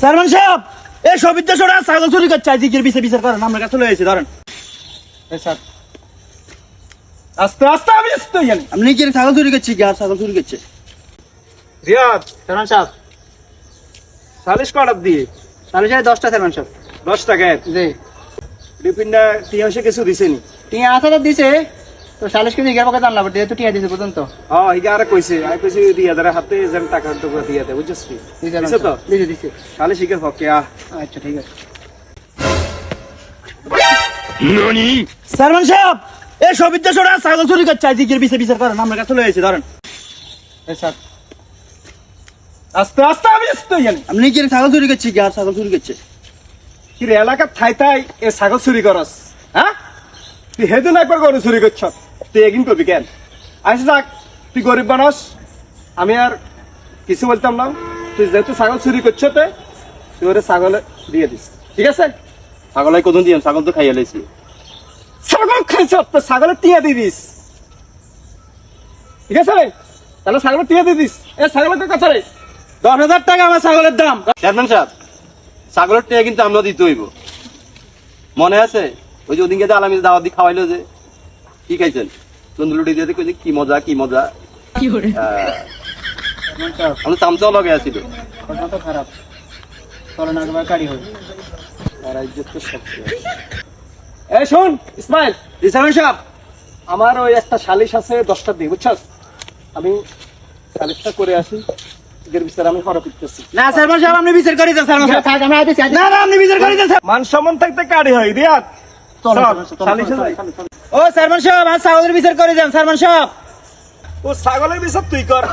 সালমান সাহেব এই সবিদ্য সোনা ছাগল চুরি করছে আজকের বিচার বিচার করেন আমার কাছে চলে এসেছি ধরেন। এই স্যার আস্তে আস্তে আমি আসতে গেলি আপনি কি ছাগল চুরি করছি কি? আর ছাগল চুরি করছে? রিয়াদ সালমান সাহেব। সালিশ করার দিয়ে সালমান সাহেব দশটা সালমান সাহেব। দশ টাকায় জি। রিপিনটা তিয়াশে কিছু দিছেনি টিয়া আসা তো দিছে। তো সালিশ কিন্তু এগারো পক্ষে জানলা তো টিয়া দিছে পর্যন্ত। হ্যাঁ হিগা আরে কইছে আই কইছে দুই হাজার হাতে যেন টাকা টুকু দিয়ে দে বুঝছিস কি? দিছে তো? দিছে দিছে। সালিশ হিগের পক্ষে আচ্ছা ঠিক আছে। সালমান সাহেব এই সবিদ্য সোনা ছাগল চুরি করছে আজকের বিচার বিচার করেন আমার কাছে চলে এসেছি ধরেন। এই স্যার। আস্তে আস্তে আমি আসতে ছাগল চুরি করছি কি আর ছাগল চুরি করছে। কি রে এলাকার থাই থাই এ ছাগল চুরি করস হ্যাঁ? তুই হেদিন একবার গরু চুরি করছ তুই এগিন করবি কেন আসে যাক তুই গরিব মানুষ আমি আর কিছু বলতাম না। তুই যেহেতু ছাগল চুরি করছ তে তুই ওরে ছাগলে দিয়ে দিস। ঠিক আছে? ছাগলাই কত দিয়ে ছাগল তো খাইয়া লাইছি। ছাগল খাইছ তো ছাগলে টিয়া দিয়ে দিস। ঠিক আছে রে? তাহলে ছাগলে টিয়া দিয়ে দিস। এ ছাগলের কথা রে। দশ হাজার টাকা আমার ছাগলের দাম। চেয়ারম্যান সাহেব ছাগলের টেয়া কিন্তু আমরা দিতে হইব। মনে আছে? ওই যে ওদিনকে যে আলামিন দাওয়াত দিয়ে খাওয়াইলো যে কি খাইছেন? দিয়ে কইছে কি মজা কি মজা? আমরা চামচাও লগে আছিল। তো খারাপ গাড়ি হবে আর তো সব শেষ। শোন ইসমাইল ইসলাম সাহেব আমার ওই একটা সালিশ আছে দশটা দিয়ে বুঝছস? আমি সালিশটা করে আসি এর বিচার আমি হরা করতেছি না সালমান সাহেব আপনি বিচার করে আমি না না আপনি বিচার করে মান সম্মান থাকতে কারি হয় চলো, সালিশে চলো। ও সারমান সাহেব আর ছাগলের বিচার করে যান সারমান সাহেব। ও ছাগলের বিচার তুই কর।